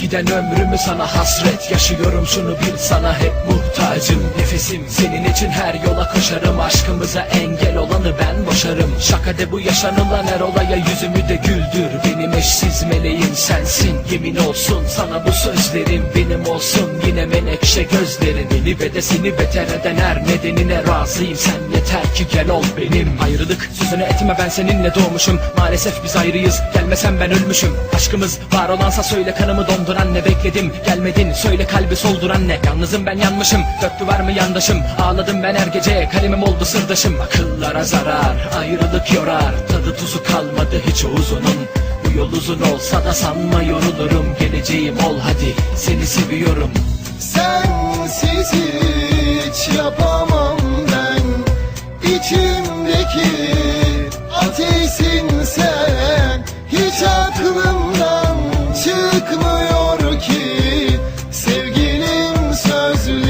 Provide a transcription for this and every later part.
giden ömrümü sana hasret. Yaşıyorum şunu bil sana hep muhtacım. Nefesim senin için her yola koşarım. Aşkımıza engel olanı ben boşarım. Şaka de bu yaşanılan her olaya yüzümü de güldür. Benim eşsiz meleğim sensin. Yemin olsun sana bu sözlerim benim olsun. Yine menekşe gözlerin Beni ve de seni beter eden her nedenine razıyım. Sen yeter ki gel ol benim. Ayrılık sözünü etme ben seninle doğmuşum. Maalesef biz ayrıyız gelmesen ben ölmüşüm. Aşkımız var olansa söyle kanımı dondur anne. Bekledim gelmedin söyle kalbi soldur anne. Yalnızım ben yanmışım döktü var mı yandaşım? Ağladım ben her gece kalemim oldu sırdaşım. Akıllara zarar ayrılık yorar. Tadı tuzu kalmadı hiç uzunun Bu yol uzun olsa da sanma yorulurum. Geleceğim ol hadi seni seviyorum. Sensiz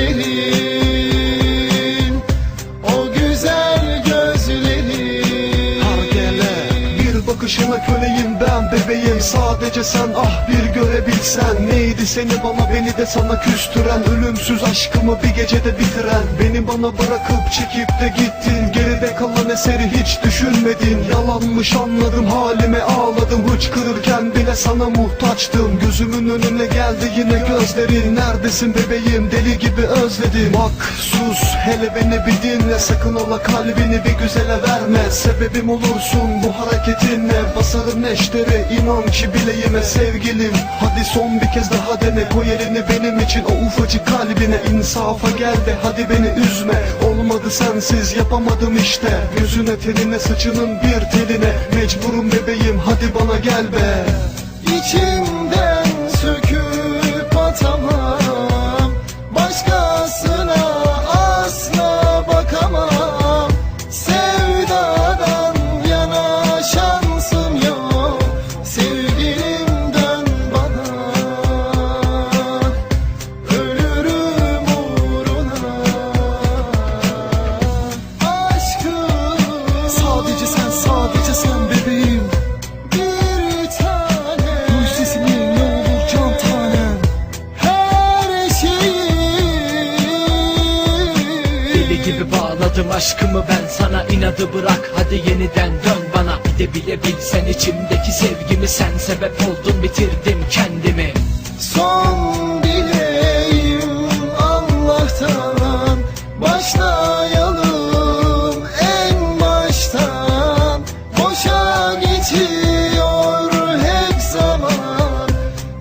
Hare bakışına köleyim ben bebeğim. Sadece sen ah bir görebilsen. Neydi seni bana beni de sana küstüren. Ölümsüz aşkımı bir gecede bitiren. Beni bana bırakıp çekip de gittin. Geride kalan eseri hiç düşünmedin. Yalanmış anladım halime ağladım. Hıçkırırken bile sana muhtaçtım. Gözümün önüne geldi yine gözlerin. Neredesin bebeğim? Deli gibi özledim. Bak sus. Hele beni bir dinle. Sakın ola kalbini bir güzele verme. Sebebim olursun bu hareketinle Basarım neşteri inan ki bileğime sevgilim. Hadi son bir kez daha dene Koy elini benim için. O ufacık kalbine insafa gel de hadi beni üzme. Olmadı sensiz yapamadım işte. Gözüne teline saçının bir teline. Mecburum bebeğim hadi bana gel be. İçimden gibi bağladım aşkımı ben sana inadı bırak Hadi yeniden dön bana. Bir de bile bilsen içimdeki sevgimi Sen sebep oldun bitirdim kendimi. Son dileğim Allah'tan Başlayalım en baştan. Boşa geçiyor hep zaman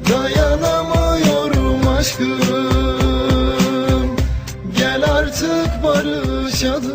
Dayanamıyorum aşkım show